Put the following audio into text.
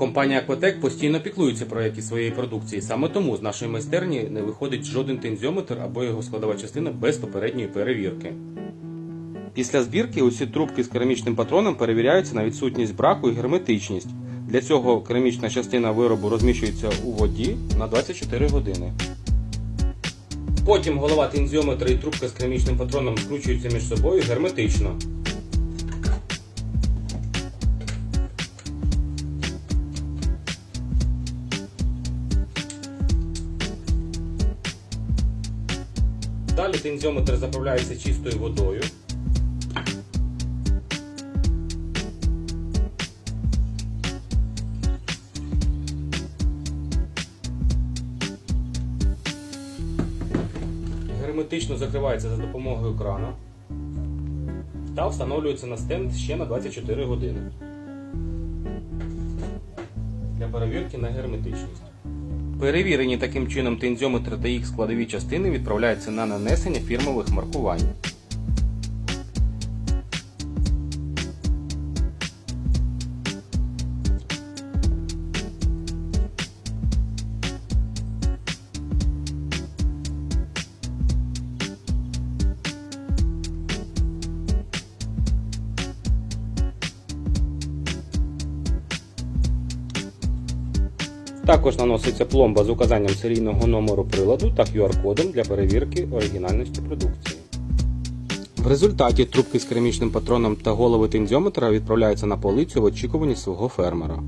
Компанія Aquatec постійно піклується про якість своєї продукції. Саме тому з нашої майстерні не виходить жоден тензіометр або його складова частина без попередньої перевірки. Після збірки усі трубки з керамічним патроном перевіряються на відсутність браку і герметичність. Для цього керамічна частина виробу розміщується у воді на 24 години. Потім голова тензіометра і трубка з керамічним патроном скручуються між собою герметично. Далі тензіометр заправляється чистою водою. Герметично закривається за допомогою крана та встановлюється на стенд ще на 24 години для перевірки на герметичність. Перевірені таким чином тензіометри та їх складові частини відправляються на нанесення фірмових маркувань. Також наноситься пломба з указанням серійного номеру приладу та QR-кодом для перевірки оригінальності продукції. В результаті трубки з керамічним патроном та голови тензіометра відправляються на полицю в очікуванні свого фермера.